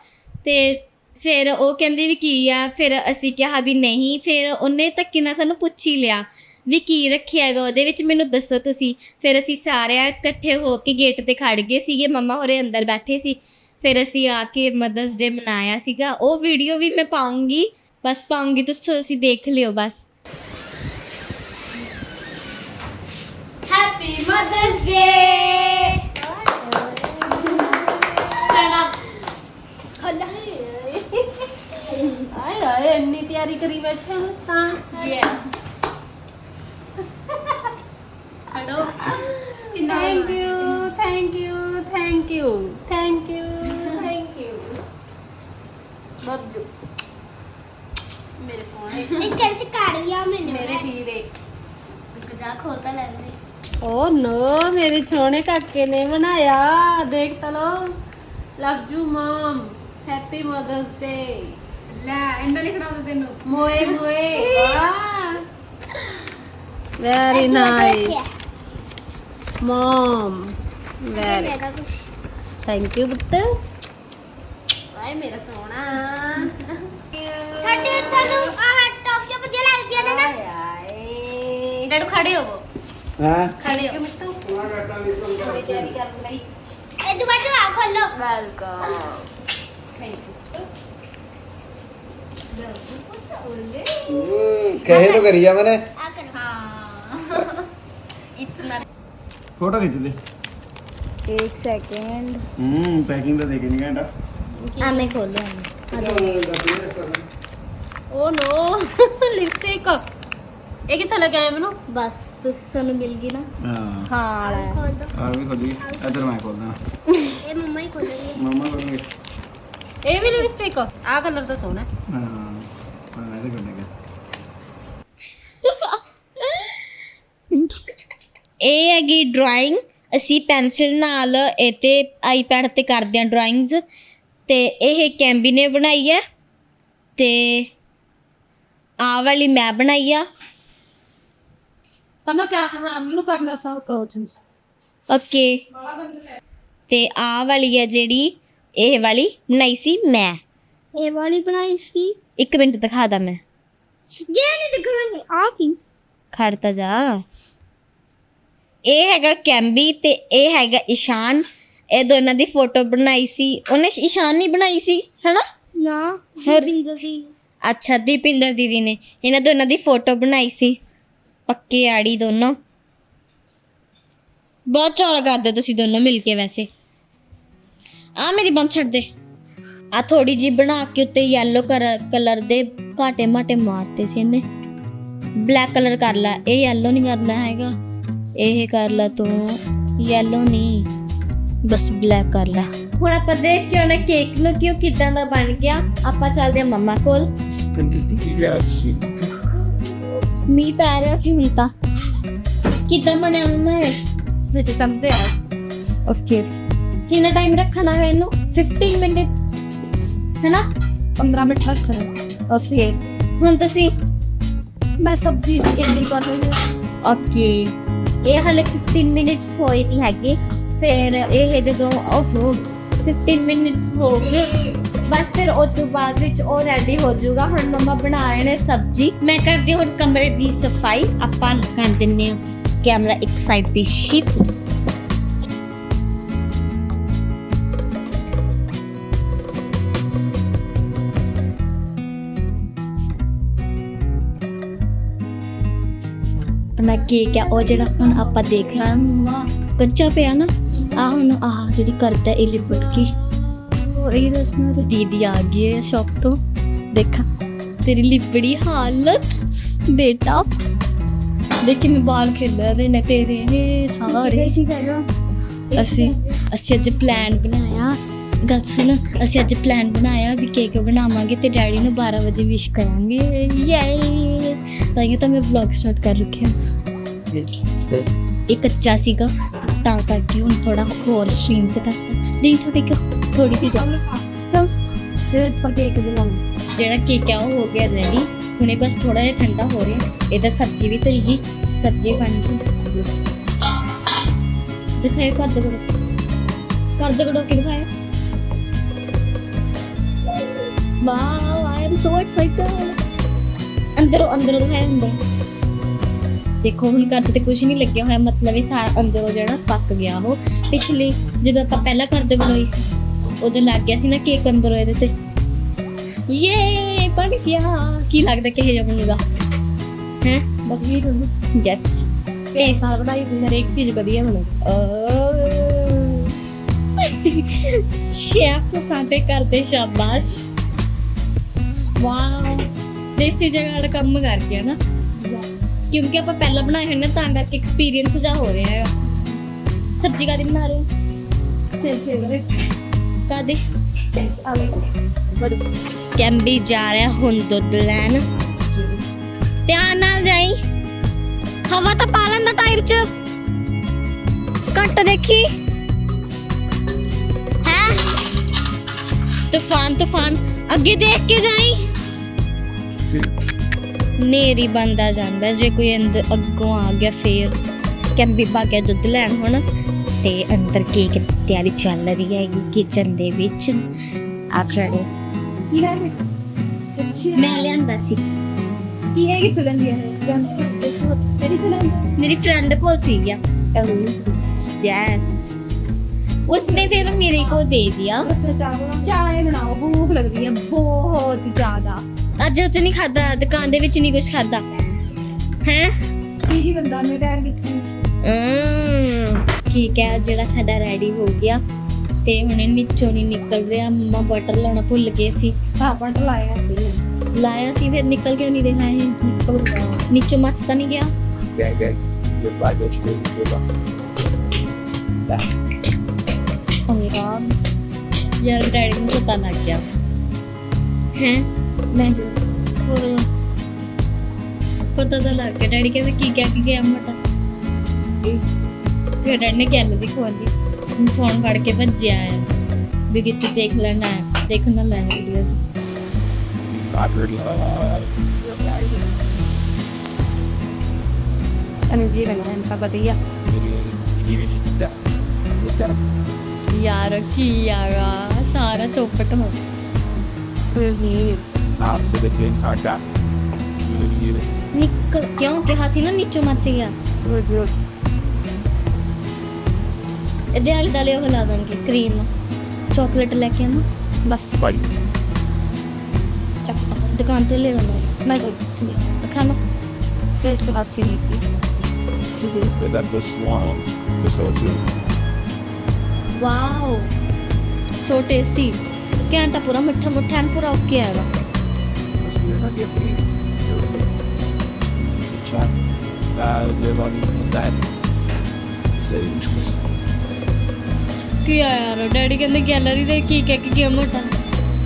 ਤੇ ਫਿਰ ਉਹ ਕਹਿੰਦੀ ਵੀ ਕੀ ਆ ਫਿਰ ਅਸੀਂ ਕਿਹਾ ਵੀ ਨਹੀਂ ਫਿਰ ਉਹਨੇ ਧੱਕੇ ਨਾਲ ਸਾਨੂੰ ਪੁੱਛ ਹੀ ਲਿਆ। ਵੀ ਕੀ ਰੱਖਿਆ ਹੈਗਾ ਉਹਦੇ ਵਿੱਚ ਮੈਨੂੰ ਦੱਸੋ ਤੁਸੀਂ। ਫਿਰ ਅਸੀਂ ਸਾਰੇ ਇਕੱਠੇ ਹੋ ਕੇ ਗੇਟ ਤੇ ਖੜ ਗਏ ਸੀਗੇ ਮੰਮਾ ਹੋਰੇ ਅੰਦਰ ਬੈਠੇ ਸੀ। ਫਿਰ ਅਸੀਂ ਆ ਕੇ ਮਦਰਸ ਡੇ ਮਨਾਇਆ ਸੀਗਾ। ਉਹ ਵੀਡੀਓ ਵੀ ਮੈਂ ਪਾਉਂਗੀ। ਬਸ ਪਾਉਂਗੀ ਤੁਸੀਂ ਦੇਖ ਲਿਓ ਬਸ। ਹੈਪੀ ਮਦਰਸ ਡੇ
ਆਏ ਆਏ ਇੰਨੀ ਤਿਆਰੀ ਕਰੀ ਬੈਠੇ ਹਾਂ ਤਾਂ
yes hello
thank you thank you thank you thank you thank you ਬੱਜੂ ਮੇਰੇ ਸੋਹਣੇ
ਇਹ ਕਰ ਚ ਕਾੜ ਲਿਆ ਮੈਨੂੰ
ਮੇਰੇ ਹੀਰੇ
ਜਾ ਖੋਤਾ ਲੈਂਦੇ
ਓ ਨੋ ਮੇਰੇ ਸੋਹਣੇ ਕਾਕੇ ਨੇ ਬਣਾਇਆ ਦੇਖ ਤਲੋ love you mom happy mother's day
ਲੈ ਇੰਦਾ ਲਿਖਣਾ ਉਹਦੇ ਤੈਨੂੰ
ਮੋਏ ਮੋਏ ਵਾਹ ਮਮ ਵੈਰੀ
ਲਗਾ ਕੁਛ
ਥੈਂਕ ਯੂ ਪੁੱਤ ਆਏ ਮੇਰਾ ਸੋਹਣਾ।
ਸਾਡੇ ਤੁਹਾਨੂੰ ਆਹ ਟੌਪ ਜਿਹਾ ਵਧੀਆ ਲੱਗਦੀਆਂ ਨੇ। ਨਾ
ਆਏ
ਡੈਡੂ ਖੜੇ ਹੋਵੋ।
ਹਾਂ?
ਖੜੇ ਹੋ
ਮਿੱਟੂ ਥੋੜੀ ਤਿਆਰੀ ਕਰ ਲਈ।
ਇਹ ਦੁਬਾਰਾ ਆ ਖੋਲੋ।
ਵੈਲਕਮ ਥੈਂਕ ਯੂ
ਕਹੇ ਤੋਂ ਕਰੀ ਜਾ ਮੈਨੇ?
ਇਤਨਾ
ਫੋਟੋ ਖਿੱਚ ਦੇ
ਇੱਕ ਸੈਕਿੰਡ
ਹੂੰ ਪੈਕਿੰਗ ਦਾ ਦੇ ਕੇ ਨਹੀਂ ਘੰਟਾ
ਆ ਮੈਂ ਖੋਲੋ
ਓ ਨੋ ਲਿਪਸਟਿਕ ਇਹ ਕਿੱਥੇ ਲੱਗਿਆ ਮੈਨੂੰ
ਬਸ ਤੁਸੀਂ ਸਾਨੂੰ ਮਿਲ ਗਈ ਨਾ
ਹਾਂ
ਹਾਂ
ਖੋਲ ਦੋ
ਆ ਵੀ ਖੋਲੀ ਇਧਰ ਮੈਂ ਖੋਲਦਾ
ਇਹ ਮੰਮਾ ਹੀ ਖੋਲਣਗੇ
ਮਮਾ ਕੋਲ
ਇਹ ਵੀ ਲਿਪਸਟਿਕ ਆ ਕਲਰ ਤਾਂ ਸੋਹਣਾ ਹੈ।
ਹਾਂ ਹਾਂ ਇਹਦੇ ਕੱਢੇਗਾ
ਇਹ ਹੈਗੀ ਡਰਾਇੰਗ ਅਸੀਂ ਪੈਨਸਿਲ ਨਾਲ ਇਹ ਤੇ ਆਈਪੈਡ ਤੇ ਕਰਦੇ ਹਾਂ ਡਰਾਇੰਗਸ ਤੇ ਇਹ ਕੈਂਬੀ ਨੇ ਬਣਾਈ ਹੈ ਤੇ ਆਹ ਵਾਲੀ ਮੈਂ ਬਣਾਈ ਆ।
ਤਾਂ ਮੈਂ ਕਿਆ ਕਰਾਂ ਮੈਨੂੰ ਕਰਨਾ ਸਭ ਕੋਚਿੰਗ
ਓਕੇ। ਤੇ ਆਹ ਵਾਲੀ ਹੈ ਜਿਹੜੀ ਇਹ ਵਾਲੀ ਬਣਾਈ ਸੀ ਮੈਂ।
ਇਹ ਵਾਲੀ ਬਣਾਈ ਸੀ।
ਇੱਕ ਮਿੰਟ ਦਿਖਾ ਦਾਂ ਮੈਂ।
ਜੇ ਨਹੀਂ ਦਿਖਾਣੀ ਆ ਕੀ?
ਖੜਤਾ ਜਾ। ਇਹ ਹੈਗਾ ਕੈਂਬੀ ਤੇ ਇਹ ਹੈਗਾ ਇਸ਼ਾਨ। ਇਹ ਦੋਨਾਂ ਦੀ ਫੋਟੋ ਬਣਾਈ ਸੀ। ਉਹਨੇ ਇਸ਼ਾਨ ਨਹੀਂ ਬਣਾਈ ਸੀ ਹੈਨਾ?
ਨਾ ਸੀ
ਅੱਛਾ ਦੀਪਿੰਦਰ ਦੀਦੀ ਨੇ। ਇਹਨਾਂ ਦੋਨਾਂ ਦੀ ਫੋਟੋ ਬਣਾਈ ਸੀ। ਪੱਕੇ ਆੜੀ ਦੋਨੋਂ। ਬਹੁਤ ਚੌੜ ਕਰਦੇ ਤੁਸੀਂ ਦੋਨੋਂ ਮਿਲ ਕੇ ਵੈਸੇ। ਆ ਮੇਰੀ ਬੰਦ ਛੱਡ ਦੇ। ਆ ਥੋੜੀ ਜੀ ਬਣਾ ਕੇ ਉੱਤੇ ਯੈਲੋ ਕਲਰ ਦੇ ਘਾਟੇ ਮਾਟੇ ਮਾਰਤੇ ਸੀ ਇਹਨੇ। ਬਲੈਕ ਕਲਰ ਕਰ ਲੈ। ਇਹ ਯੈਲੋ ਨਹੀਂ ਕਰਨਾ ਹੈਗਾ। ਇਹ ਕਰ ਲੈ ਤੂੰ ਯੈਲੋ ਨਹੀਂ ਬਸ ਬਲੈਕ ਕਰ ਲੈ। ਹੁਣ ਆਪਾਂ ਦੇਖ ਕੇ ਉਹਨੇ ਕੇਕ ਨੂੰ ਕਿਉਂ ਕਿਦਾਂ ਦਾ ਬਣ ਗਿਆ। ਆਪਾਂ ਚੱਲਦੇ ਆ ਮੰਮਾ ਕੋਲ। ਮੀਂਹ ਪੈ ਰਿਹਾ ਸੀ ਹੁਣ ਤਾਂ। ਕਿਦਾਂ ਬਣਿਆ ਮੰਮਾ ਇਹ?
ਵਿੱਚ ਚੰਦੇ ਆ
ਓਕੇ ਕਿੰਨਾ ਟਾਈਮ ਰੱਖਣਾ ਹੈ ਇਹਨੂੰ? 15 ਮਿੰਟਸ ਹੈਨਾ?
15 ਮਿੰਟ ਤੱਕ ਕਰਾਂ
ਓਕੇ ਹੁਣ ਤੁਸੀਂ
ਮੈਂ ਸਬਜ਼ੀ ਕੈਂਡੀ ਕਰ ਰਹੀ ਹਾਂ।
ਓਕੇ ਇਹ ਹਲੇ 15 ਮਿੰਟਸ ਹੋਏ ਨਹੀਂ ਹੈਗੇ। ਫਿਰ ਇਹ ਜਦੋਂ ਉਹ 15 ਮਿੰਟਸ ਹੋ ਗਏ, ਬਸ ਫਿਰ ਉਸ ਤੋਂ ਬਾਅਦ ਵਿੱਚ ਉਹ ਰੈਡੀ ਹੋ ਜਾਊਗਾ। ਹੁਣ ਮਮਾ ਬਣਾ ਰਹੇ ਨੇ ਸਬਜ਼ੀ। ਮੈਂ ਕਰਦੀ ਹੁਣ ਕਮਰੇ ਦੀ ਸਫ਼ਾਈ। ਆਪਾਂ ਕਰ ਦਿੰਨੇ ਆ ਕੈਮਰਾ ਇੱਕ ਸਾਈਡ ਦੀ ਸ਼ਿਫਟ ਕੇਕ ਆ ਉਹ ਜਿਹੜਾ ਹੁਣ ਆਪਾਂ ਦੇਖ ਰਹੇ ਹਾਂ ਕੱਚਾ ਪਿਆ ਨਾ ਆ ਹੁਣ ਆਹ ਜਿਹੜੀ ਕਰਦਾ ਇਹ ਲਿਪਟ ਕੀ ਉਹ ਇਹ ਰਸਮ ਤੇ ਦੀਦੀ ਆ ਗਈ ਹੈ ਸ਼ੌਪ ਤੋਂ। ਦੇਖਾ ਤੇਰੀ ਲਿਪੜੀ ਹਾਲਤ ਬੇਟਾ। ਮੈਂ ਬਾਲ ਖੇਲ ਰਹੇ ਨੇ ਤੇਰੇ ਨੇ ਸਾਰੇ। ਅਸੀਂ ਅਸੀਂ ਅੱਜ ਪਲਾਨ ਬਣਾਇਆ। ਗੱਲ ਸੁਣ ਅਸੀਂ ਅੱਜ ਪਲਾਨ ਬਣਾਇਆ ਵੀ ਕੇਕ ਬਣਾਵਾਂਗੇ ਤੇ ਡੈਡੀ ਨੂੰ 12 ਵਜੇ ਵਿਸ਼ ਕਰਾਂਗੇ। ਯੇ ਤਾਂ ਇਹ ਤਾਂ ਮੈਂ ਵਲੌਗ ਸਟਾਰਟ ਕਰ ਰੱਖਿਆ। ਇਹ ਕੱਚਾ ਸੀਗਾ, ਤਾਂ ਕਰਕੇ ਹੁਣ ਥੋੜਾ ਹੋਰ ਸਟ੍ਰੀਮ ਤੇ ਕਰਤਾ ਦੇ ਥੋੜੀ ਕੁ ਥੋੜੀ ਜਿਹੀ ਦੋ
ਤੇ ਪਰ ਕੇਕ ਦੇ ਨਾਲ
ਜਿਹੜਾ ਕੇਕ ਆ, ਉਹ ਹੋ ਗਿਆ ਰੈਡੀ ਹੁਣੇ ਬਸ ਥੋੜਾ ਜਿਹਾ ਠੰਡਾ ਹੋ ਰਿਹਾ। ਇਹਦਾ ਸਬਜ਼ੀ ਵੀ ਧਰੀ ਗਈ ਸਬਜ਼ੀ ਬਣ ਗਈ। ਦਿਖਾਏ ਕਰ ਦੇ ਕੋਲ। ਕਰ ਦੇ ਕੋਲ ਕਿ ਦਿਖਾਏ wow I am so excited ਅੰਦਰੋਂ ਅੰਦਰੋਂ ਦਿਖਾਏ ਅੰਦਰ ਦੇਖੋ ਹੁਣ ਘਰ ਤੇ ਕੁਝ ਨਹੀਂ ਲੱਗਿਆ ਹੋਇਆ। ਮਤਲਬ ਇਹ ਸਾਰਾ ਅੰਦਰੋਂ ਜਿਹੜਾ ਪੱਕ ਗਿਆ ਉਹ। ਪਿਛਲੀ ਜਦੋਂ ਆਪਾਂ ਪਹਿਲਾਂ ਕਰਦੇ ਬਣਾਈ ਸੀ ਉਦੋਂ ਲੱਗ ਗਿਆ ਸੀ ਨਾ ਕੇਕ ਅੰਦਰੋਂ ਇਹਦੇ ਤੇ। ਯੇ ਬਣ ਗਿਆ। ਕੀ ਲੱਗਦਾ ਕਿਹੋ ਜਿਹਾ ਬਣੂਗਾ? ਹੈ?
ਬਗੀ ਤੁਹਾਨੂੰ
ਯੈਸ
ਕੇਕ ਸਾਰ ਬਣਾਈ ਦੀ ਹਰੇਕ ਚੀਜ਼ ਵਧੀਆ ਬਣੇ।
ਸ਼ੈਫ ਸਾਡੇ ਕਰਦੇ ਸ਼ਾਬਾਸ਼। ਵਾਓ ਦੇਸੀ ਜਗ੍ਹਾ ਦਾ ਕੰਮ ਕਰ ਗਿਆ ਨਾ। ਕਿਉਂਕਿ ਆਪਾਂ ਪਹਿਲਾਂ ਬਣਾਏ ਹੋਏ ਨੇ ਤਾਂ ਕਰਕੇ ਐਕਸਪੀਰੀਅੰਸ ਜਾ ਹੋ ਰਿਹਾ ਹੈ ਸਬਜ਼ੀ ਕਾਦੀ ਬਣਾ ਰਹੇ ਹੋ? ਕਾਦੀ ਕੈਂਬੀ ਜਾ ਰਿਹਾ ਹੁਣ ਦੁੱਧ ਲੈਣ। ਧਿਆਨ ਨਾਲ ਜਾਈ। ਹਵਾ ਤਾਂ ਪਾ ਲੈਂਦਾ ਟਾਇਰ 'ਚ। ਘੱਟ ਦੇਖੀ। ਹੈ? ਤੂਫਾਨ ਤੂਫਾਨ। ਅੱਗੇ ਦੇਖ ਕੇ ਜਾਈ। ਨੇਰੀ ਬੰਦਾ ਜਾਂਦਾ ਜੇ ਕੋਈ ਅੰਦਰ ਅੱਗੋਂ ਆ ਗਿਆ ਫੇਰ। ਕੈਂ ਬੀਬਾ ਕੇ ਦੁੱਧ ਲੈਣ ਹੁਣ ਤੇ ਅੰਦਰ ਕੇਕ ਦੀ ਤਿਆਰੀ ਚੱਲ ਰਹੀ ਹੈਗੀ ਕਿਚਨ ਦੇ ਵਿੱਚ। ਆਪ ਜਾਣੇ।
ਕੀ ਲੈ
ਮੈਂ ਲਿਆਂਦਾ ਸੀ।
ਕੀ ਹੈ ਕਿ ਤੁਲਨ ਦੀ ਹੈ ਮੇਰੀ ਤੁਲਨ
ਮੇਰੀ ਫਰੈਂਡ ਕੋਲ ਸੀ ਗਿਆ ਯੈਸ ਉਸਨੇ ਫਿਰ ਮੇਰੇ ਕੋ ਦੇ ਦਿਆ।
ਚਾਹ ਬਣਾਓ ਭੂਖ ਲੱਗਦੀ ਹੈ ਬਹੁਤ ਜ਼ਿਆਦਾ।
ਅੱਜ ਉਹ 'ਚ ਨਹੀਂ ਖਾਦਾ ਦੁਕਾਨ ਦੇ ਵਿੱਚ ਨਹੀਂ ਕੁਝ ਖਾਦਾ। ਹੈ?
ਕੀ ਜੀ ਬੰਦਾ ਮੇਰੇ ਟਾਈਮ ਕਿੱਥੇ
ਠੀਕ ਹੈ ਜਿਹੜਾ ਸਾਡਾ ਰੈਡੀ ਹੋ ਗਿਆ। ਤੇ ਹੁਣ ਇਹ ਨੀਚੋਂ ਨਹੀਂ ਨਿਕਲ ਰਿਹਾ ਮੰਮਾ ਬਟਰ ਲਾਉਣਾ ਭੁੱਲ ਗਏ ਸੀ।
ਪਾਪਾ ਲਾਇਆ ਸੀ।
ਲਾਇਆ ਸੀ ਫਿਰ ਨਿਕਲ ਕਿਉਂ ਨਹੀਂ ਰਿਹਾ ਇਹ। ਨਿਕਲ ਨੀਚੋਂ ਮੱਚ ਤਾਂ ਨਹੀਂ ਗਿਆ। Oh my god ਯਾਰ ਡੈਡੀ ਨੂੰ ਪਤਾ ਲੱਗ ਗਿਆ। ਹੈ?
ਨਹੀਂ।
ਬੋਲੋ ਪਤਾ ਤਾਂ ਲੱਗ ਗਿਆ ਡੈਡੀ ਕਹਿੰਦੇ ਕੀ ਕਹਿ ਕੇ ਗਿਆ ਮਟਾ ਫਿਰ ਡੈਡੀ ਨੇ ਗੱਲ ਵੀ ਖੋਲੀ ਫੋਨ ਫੜ ਕੇ ਭੱਜਿਆ ਆ। ਵੀ ਕਿਤੇ ਦੇਖ ਲੈਣਾ ਹੈ ਦੇਖਣ ਲੈ ਵੀਡੀਓਜ਼ ਕੀ ਆਗਾ ਸਾਰਾ ਚੌਪਟ ਹੋ ਨਿਕਲ ਕਿਉਂ ਕਿਹਾ ਸੀ ਨਾ ਨੀਚੋਂ ਮੱਚ ਗਿਆ? ਇਹਦੇ ਵਾਲੇ ਦਾਲੇ ਉਹ ਲਾ ਦੇਣਗੇ ਕਰੀਮ। ਚਾਕਲੇਟ ਲੈ ਕੇ ਆਵਾਂ।
ਬਸ।
ਚੱਕ ਦੁਕਾਨ ਤੇ ਲੈ ਆਉਣਾ ਮੈਂ ਖਾ ਲਓ
ਫੇਸ ਲਾਤੀ ਨਹੀਂ
ਵਾਓ ਸੋ ਟੇਸਟੀ। ਘੰਟਾ ਪੂਰਾ ਮਿੱਠਾ ਮਿੱਠਾ ਐਨ ਪੂਰਾ ਓਕੇ ਆਏਗਾ ਕੀ ਆ ਯਾਰ? ਡੈਡੀ ਕਹਿੰਦੇ ਗੈਲਰੀ ਦੇ ਕੀ ਕਹਿ ਕੇ ਗਿਆ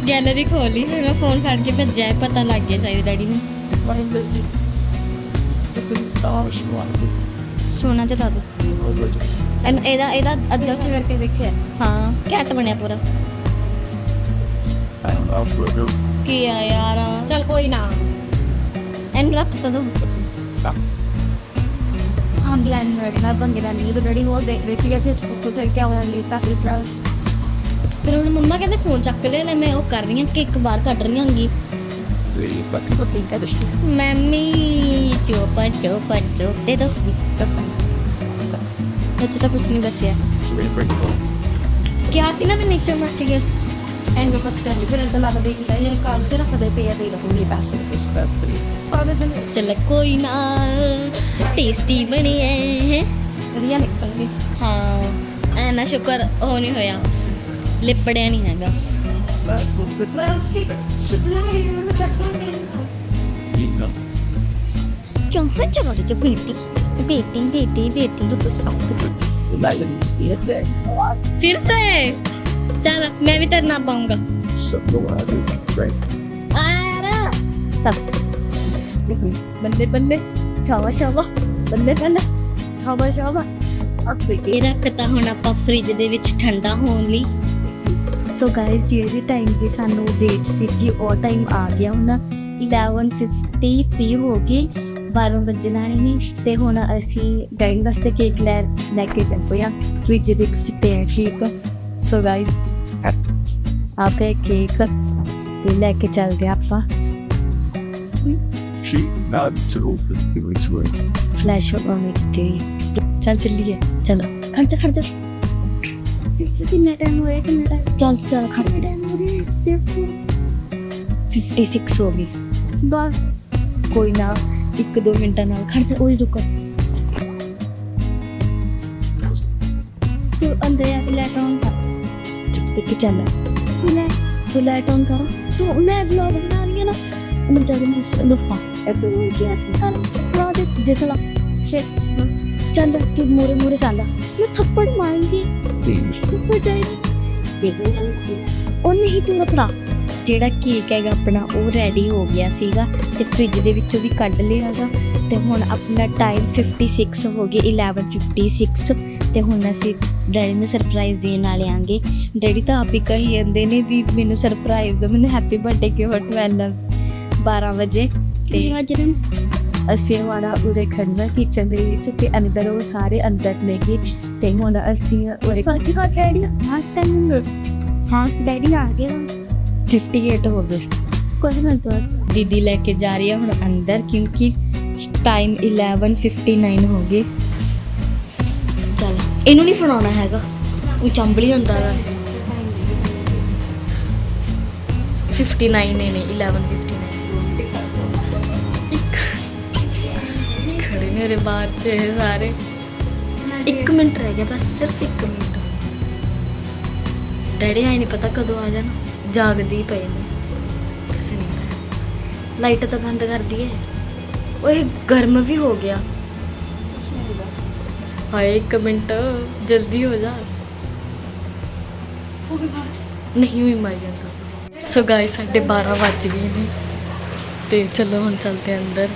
ਗੈਲਰੀ ਖੋਲੀ ਫਿਰ ਮੈਂ ਫੋਨ ਫੜ ਕੇ ਭੱਜਿਆ, ਇਹ ਪਤਾ ਲੱਗ ਗਿਆ ਸ਼ਾਇਦ ਡੈਡੀ ਨੂੰ। ਸੋਨਾ ਚਲਾ ਦੋ। ਇਹਨੂੰ- ਇਹਦਾ ਇਹਦਾ ਐਡਜਸਟ ਕਰਕੇ ਦੇਖਿਆ। ਹਾਂ ਕੈਟ ਬਣਿਆ ਪੂਰਾ। ਕੀ ਆ ਯਾਰ?
ਚਲ ਕੋਈ ਨਾ।
ਇਹਨੂੰ ਰੱਖ ਤਾ ਦੋ
ਹਮ ਪਲਾਨ ਮੈਂ ਬੰਗੇ ਨਾਲ ਨਹੀਂ ਤਾਂ ਡੈਡੀ ਉਹ ਦੇਖ ਰਹੀ ਸੀ ਕਿ ਫੋਟੋ ਤੇ ਕਿਆ ਹੋਣਾ ਲਈ ਤਾਂ ਫਿਰ
ਫਿਰ ਹੁਣ ਮੰਮਾ ਕਹਿੰਦੇ ਫੋਨ ਚੱਕ ਲੈ ਲੈ ਮੈਂ ਉਹ ਕਰ ਰਹੀ ਹਾਂ ਕਿ ਇੱਕ ਵਾਰ ਕੱਢ ਰਹੀ ਹਾਂਗੀ।
ਉਹ ਠੀਕ ਹੈ ਦਸ਼ੂ।
ਮੰਮੀ ਚੋਪਾ ਚੋਪਾ ਚੋਪ ਦੇ ਦੋ ਇੱਥੇ ਤਾਂ ਕੁਝ ਨਹੀਂ ਬਚਿਆ। ਕਿਹਾ ਸੀ ਨਾ ਮੈਂ ਨੀਚੇ ਮੱਚ ਗਿਆ।
ਐਂਡ ਬਸ ਚੱਲ ਫਿਰ ਤਾਂ ਲੱਗਦਾ ਦੇਖ ਲੈ ਇਹ ਕਾਲ ਤੇ ਰੱਖਦੇ ਪਏ ਆ ਦੇ ਰਹੂੰਗੀ ਪੈਸੇ ਇਸ ਪਰ ਫਰੀ ਆਦੇ ਦਿਨ
ਚੱਲ ਕੋਈ ਨਾ ਟੇਸਟੀ ਬਣੀ ਹੈ
ਵਧੀਆ ਨਿਕਲ ਗਈ
ਹਾਂ ਐ ਨਾ ਸ਼ੁਕਰ ਉਹ ਨਹੀਂ ਹੋਇਆ ਲਿਪੜਿਆ ਨਹੀਂ ਹੈਗਾ। ਕਿਉਂ? ਹੈ ਚਲੋ ਜੀ ਬੇਟੀ ਬੇਟੀ ਬੇਟੀ ਬੇਟੀ ਰੁਕ ਫਿਰ ਸੇ ਚਲ ਮੈਂ ਵੀ ਤੇਰੇ ਨਾਲ ਪਾਉਂਗਾ। ਆਰਾ ਬੱਲੇ ਬੱਲੇ ਸ਼ਾਵਾ ਸ਼ਾਵਾ ਬੱਲੇ ਬੱਲੇ ਸ਼ਾਵਾ ਸ਼ਾਵਾ ਇਹ ਰੱਖਤਾ ਹੁਣ ਆਪਾਂ ਫ੍ਰਿਜ ਦੇ ਵਿੱਚ ਠੰਡਾ ਹੋਣ ਲਈ। ਸੋ ਗਾਇਸ ਜਿਹੜੀ ਟਾਈਮ ਦੀ ਸਾਨੂੰ ਡੇਟ ਸੀ ਕਿ ਉਹ ਟਾਈਮ ਆ ਗਿਆ ਹੁਣ। 11:53 ਹੋ ਗਈ। 12 ਵਜੇ ਲਾਣੇ ਨੇ। ਤੇ ਹੁਣ ਅਸੀਂ ਡੈਡੀ ਵਾਸਤੇ ਕੇਕ ਲੈ ਲੈ ਕੇ ਚੱਲੇ ਆ ਫ੍ਰਿਜ ਦੇ ਵਿੱਚ ਪਿਆ ਕੇਕ ਸੋ ਗਾਇਸ ਆਪੇ ਕੇਕ ਤੇ ਲੈ ਕੇ ਚੱਲਦੇ ਹਾਂ ਆਪਾਂ
She nodded to open the way.
Flash on ਕੇ ਚੱਲ ਚੱਲੀਏ ਚਲੋ ਖਰਚ ਖਰਚ
ਕਿੰਨਾ ਟਾਈਮ ਹੋਇਆ ਕਿੰਨਾ ਟਾਈਮ
ਚੱਲ ਚੱਲ ਖਰਚ
ਟਾਈਮ ਹੋ ਰਿਹਾ ਦੇਖੋ
56 ਹੋ ਗਈ
ਬਸ
ਕੋਈ ਨਾ ਇੱਕ ਦੋ ਮਿੰਟਾਂ ਨਾਲ ਖਰਚ ਉਹ ਰੁਕ
ਤੂੰ ਅੰਦਰ ਆ ਕੇ ਲੈ ਕੇ ਆਉਂਗਾ
ਦੇਖ ਚੱਲ
ਲੈ
ਤੂੰ ਲਾਈਟ ਆਨ ਕਰ
ਤੂੰ ਮੈਂ ਵਲੌਗ ਬਣਾ ਰਹੀ ਹਾਂ ਨਾ।
ਮੈਂ ਡਰ ਮੈਂ ਲੁਫਾ
ਇਹ ਤੂੰ ਕੀ ਕਰ
ਨਾ ਦੇ ਦੇਖ ਲਾ। ਸ਼ੇ ਚੱਲ ਤੂੰ ਮੋਰੇ ਮੋਰੇ ਚੱਲ।
ਮੈਂ ਥੱਪੜ ਮਾਰੂੰਗੀ। ਥੱਪੜ ਜਾਏਗੀ
ਉਹ ਨਹੀਂ ਤੂੰ ਆਪਣਾ। ਜਿਹੜਾ ਕੇਕ ਹੈਗਾ ਆਪਣਾ ਉਹ ਰੈਡੀ ਹੋ ਗਿਆ ਸੀਗਾ ਤੇ ਫ੍ਰਿਜ ਦੇ ਵਿੱਚੋਂ ਵੀ ਕੱਢ ਲਿਆ ਹੈਗਾ ਤੇ ਹੁਣ ਆਪਣਾ ਟਾਈਮ 56 ਹੋ ਗਿਆ 11:56 ਤੇ ਹੁਣ ਅਸੀਂ ਡੈਡੀ ਨੂੰ ਸਰਪ੍ਰਾਈਜ਼ ਦੇਣ ਵਾਲੇ ਆਂਗੇ। ਡੈਡੀ ਤਾਂ ਆਪ ਹੀ ਕਹੀ ਜਾਂਦੇ ਨੇ ਵੀ ਮੈਨੂੰ ਸਰਪ੍ਰਾਈਜ਼ ਦਿਓ ਮੈਨੂੰ ਹੈਪੀ ਬਰਥਡੇ ਗਿਫਟ 12 12 ਵਜੇ ਤੇ
ਵਜੇ
ਅਸੀਂ ਹਮਾਰਾ ਉਰੇ ਖੜਨਾ ਕਿਚਨ ਦੇ ਵਿੱਚ ਤੇ ਅੰਦਰ ਉਹ ਸਾਰੇ ਅੰਦਰ ਨੇਗੇ ਤੇ ਹੁਣ ਅਸੀਂ ਉਰੇ
ਕਾਜੀ ਕਾ ਡੈਡੀ ਹਾਂ ਤੈਨੂੰ।
ਹਾਂ
ਡੈਡੀ ਆ ਗਿਆ
58 ਹੋ ਗਏ।
ਕੁਝ ਮਿੰਟ
ਦੀਦੀ ਲੈ ਕੇ ਜਾ ਰਹੀ ਹੈ ਹੁਣ ਅੰਦਰ ਕਿਉਂਕਿ ਟਾਈਮ 11:59 ਹੋ ਗਏ। ਚਲ, ਇਹਨੂੰ ਨਹੀਂ ਫੜਾਉਣਾ ਹੈਗਾ। ਉਹ ਚੰਬਲੀ ਹੁੰਦਾ ਹੈ 59 ਨੇ ਨੇ 11:59 ਇੱਕ। ਖੜੇ ਨੇ ਰੇ ਬਾਹਰ ਚ ਸਾਰੇ। ਇੱਕ ਮਿੰਟ ਰਹਿ ਗਿਆ, ਬਸ ਸਿਰਫ ਇੱਕ ਮਿੰਟ। ਡੈਡੀ ਆਈ ਨਹੀਂ ਪਤਾ ਕਦੋਂ ਆ ਜਾਣਾ। ਜਾਗਦੀ ਹੀ ਪਏ ਨੇ। ਕਿਸੇ ਨੇ। ਲਾਈਟ ਤਾਂ ਬੰਦ ਕਰ ਦਈਏ। ਉਹ ਗਰਮ ਵੀ ਹੋ ਗਿਆ। ਹਾਏ, ਇੱਕ ਮਿੰਟ, ਜਲਦੀ ਹੋ ਜਾ। ਨਹੀਂ ਹੋਈ ਮਾਈ ਜਾਂਦਾ। ਸੋ ਗਾਇਸ ਸਾਡੇ 12 ਵੱਜ ਗਏ ਨੇ।
ਤੇ ਚਲੋ, ਹੁਣ ਚਲਦੇ ਅੰਦਰ।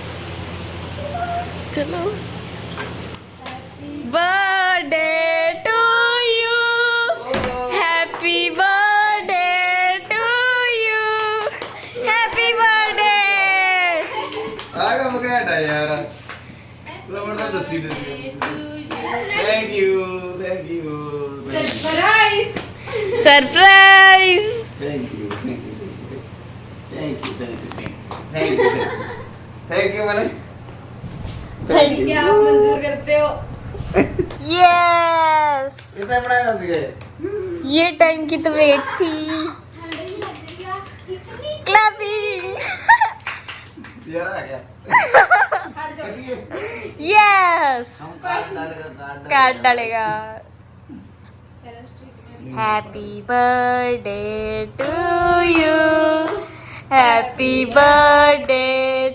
ਚਲੋ। ਬਰਥਡੇ है यार। ज़बरदस्त thank you.
Thank
you
surprise surprise thank you thank you thank you thank you thank you मैंने थैंक
यू आप मंजूर करते हो।
यस
इसे बनाया
ये टाइम की तो वेट थी।
क्लबिंग यार आ गया।
यस कार्ड डालेगा happy birthday to you happy birthday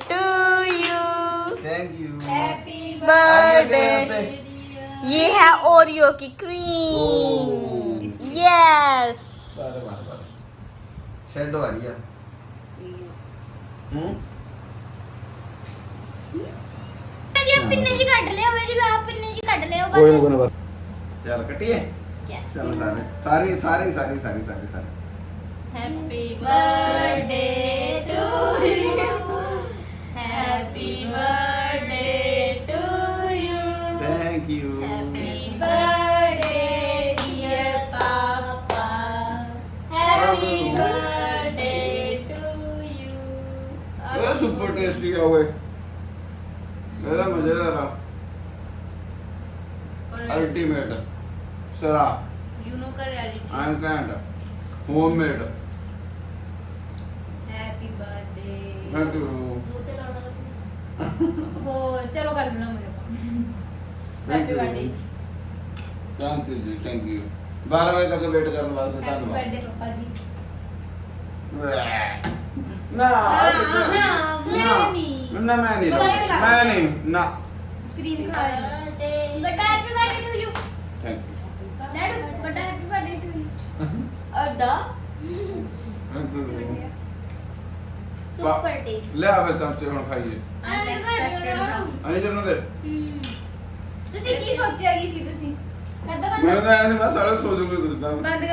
to you
thank you
happy birthday ये है ओरियो की क्रीम यस
शेडो आ रही है
हम्म ਪਿੰਨੇ ਜੀ ਕੱਢ ਲਿਓ ਇਹਦੀ ਆ ਪਿੰਨੇ ਜੀ ਕੱਢ ਲਿਓ
ਕੋਈ ਨਾ ਕੋਈ ਨਾ ਬਸ ਚਲ ਕੱਟੀਏ ਚਲ ਸਾਰੇ ਸਾਰੇ ਸਾਰੇ ਸਾਰੇ ਸਾਰੇ ਸਾਰੇ ਸਾਰੇ
happy birthday to you happy birthday to
you thank
you happy birthday dear papa happy birthday to
you super tasty ਆ ਓਏ ਇਹਦਾ ਮਜ਼ੇਦਾਰ ਆ ਅਲਟੀਮੇਟ ਸਰਾ
यू नो का reality
ਆਨਸਟੈਂਡ homemade
happy birthday
thank you
हो चलो कर देना मुझे
thank you
birthday।
Thank you ਜੀ ਥੈਂਕ ਯੂ 12 ਵਜੇ ਤੱਕ ਵੇਟ ਕਰਨ ਵਾਸਤੇ
हैप्पी
ਧੰਨਵਾਦ
बर्थडे पापा जी
ਨਾ
ना मैं नहीं
ਨਾ ਮੈਂ ਨਹੀਂ ਲਾਉਂਦਾ। ਮੈਂ ਨਹੀਂ ਨਾ।
ਕਰੀਮ ਖਾ
ਲੈ। ਬਟਾ happy birthday to
you. Thank
dad ਬਟਾ happy birthday to you.
ਅਦਾ
ਸੁਪਰ ਟੇਸਟ
ਲੈ ਆਵੇ ਚਮਚੇ ਹੁਣ ਖਾਈਏ। ਅਨਐਕਸਪੈਕਟਡ ਅਜੇ ਦੇ
ਤੁਸੀਂ ਕੀ ਸੋਚਿਆ ਕੀ ਸੀ ਤੁਸੀਂ?
ਮੈਂ ਤਾਂ ਐਸੇ ਬਸ ਸਾਰਾ ਸੋ ਜੂਗੇ ਤੁਸੀਂ ਤਾਂ।
ਬੰਦ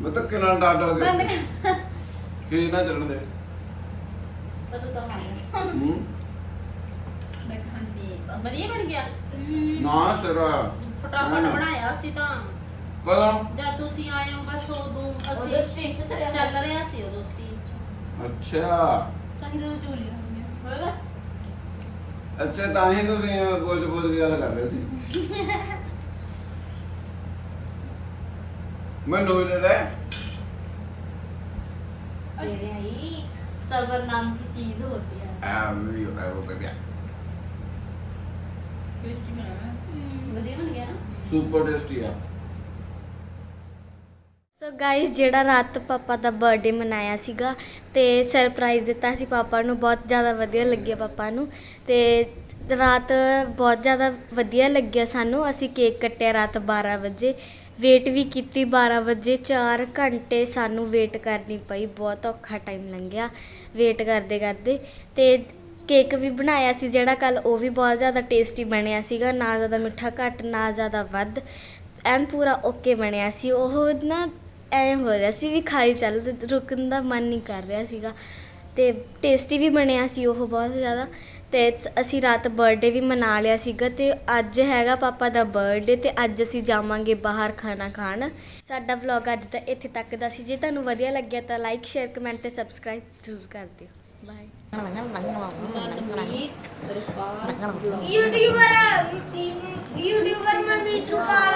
ਮੈਂ ਧੱਕੇ ਨਾਲ ਡਾਟ
ਬੰਦ ਕਰ।
ਕੀ ਨਾ ਚੱਲਣ ਦੇ।
ਬਤੂਤਾ ਖਾਣੀ ਹੂੰ। ਬਠਾਨੇ ਵਧੀਆ ਬਣ ਗਿਆ।
ਨਾ ਸਿਰਾ।
ਫਟਾਫਟ ਬਣਾਇਆ ਸੀ ਤਾਂ।
ਕਦੋਂ?
ਜਦ ਤੁਸੀਂ ਆਏ ਹੋ ਬਸ ਉਦੋਂ ਅਸੀਂ
ਸਟ੍ਰੀਟ ਚ
ਚੱਲ ਰਿਹਾ ਸੀ ਉਦੋਂ ਸਟ੍ਰੀਟ ਚ
ਅੱਛਾ।
ਚਾਹੀਦਾ ਤਾਂ ਚੋਲੀ ਹੁੰਦੀ ਹੋਵੇਗਾ
ਅੱਛਾ ਤਾਂ ਹੀ ਤੁਸੀਂ ਗੋਲ ਗੋਲ ਦੀ ਗੱਲ ਕਰ ਰਹੇ ਸੀ। [LAUGHS] ਮੈਨੂੰ ਵੀ ਦੇ ਦੇ।
ਦੇ ਰਹੀ सबर नाम की चीज होती है
ਆ ਵੀਡੀਓ ਆ ਉਹ ਬੇਬੀ
टेस्टी बना ਵਧੀਆ ਬਣ ਗਿਆ ਨਾ
ਸੁਪਰ ਟੇਸਟੀ ਆ
ਸੋ ਗਾਇਸ ਜਿਹੜਾ ਰਾਤ ਪਾਪਾ ਦਾ ਬਰਥਡੇ ਮਨਾਇਆ ਸੀਗਾ ਤੇ ਸਰਪ੍ਰਾਈਜ਼ ਦਿੱਤਾ ਸੀ ਪਾਪਾ ਨੂੰ ਬਹੁਤ ਜ਼ਿਆਦਾ ਵਧੀਆ ਲੱਗਿਆ ਪਾਪਾ ਨੂੰ ਤੇ ਰਾਤ ਬਹੁਤ ਜ਼ਿਆਦਾ ਵਧੀਆ ਲੱਗਿਆ ਸਾਨੂੰ ਅਸੀਂ ਕੇਕ ਕੱਟਿਆ ਰਾਤ 12 ਵਜੇ ਵੇਟ ਵੀ ਕੀਤੀ 12 ਵਜੇ 4 ਘੰਟੇ ਸਾਨੂੰ ਵੇਟ ਕਰਨੀ ਪਈ, ਬਹੁਤ ਔਖਾ ਟਾਈਮ ਲੰਘਿਆ ਵੇਟ ਕਰਦੇ ਕਰਦੇ ਤੇ ਕੇਕ ਵੀ ਬਣਾਇਆ ਸੀ, ਜਿਹੜਾ ਕੱਲ ਉਹ ਵੀ ਬਹੁਤ ਜ਼ਿਆਦਾ ਟੇਸਟੀ ਬਣਿਆ ਸੀਗਾ, ਨਾ ਜ਼ਿਆਦਾ ਮਿੱਠਾ ਘੱਟ, ਨਾ ਜ਼ਿਆਦਾ ਵੱਧ, ਐਨ ਪੂਰਾ ਓਕੇ ਬਣਿਆ ਸੀ। ਉਹ ਨਾ ਐ ਹੋ ਰਿਹਾ ਸੀ ਵੀ ਖਾਈ ਚੱਲ, ਰੁਕਣ ਦਾ ਮਨ ਨਹੀਂ ਕਰ ਰਿਹਾ ਸੀਗਾ ਤੇ ਟੇਸਟੀ ਵੀ ਬਣਿਆ ਸੀ ਉਹ ਬਹੁਤ ਜ਼ਿਆਦਾ। ਅਤੇ ਅਸੀਂ ਰਾਤ ਬਰਥਡੇ ਵੀ ਮਨਾ ਲਿਆ ਸੀਗਾ ਅਤੇ ਅੱਜ ਹੈਗਾ ਪਾਪਾ ਦਾ ਬਰਥਡੇ ਅਤੇ ਅੱਜ ਅਸੀਂ ਜਾਵਾਂਗੇ ਬਾਹਰ ਖਾਣਾ ਖਾਣ। ਸਾਡਾ ਵਲੌਗ ਅੱਜ ਦਾ ਇੱਥੇ ਤੱਕ ਦਾ ਸੀ। ਜੇ ਤੁਹਾਨੂੰ ਵਧੀਆ ਲੱਗਿਆ ਤਾਂ ਲਾਈਕ ਸ਼ੇਅਰ ਕਮੈਂਟ ਅਤੇ ਸਬਸਕ੍ਰਾਈਬ ਜ਼ਰੂਰ ਕਰ ਦਿਓ। Bye
YouTuber YouTuber Manmeet Rupal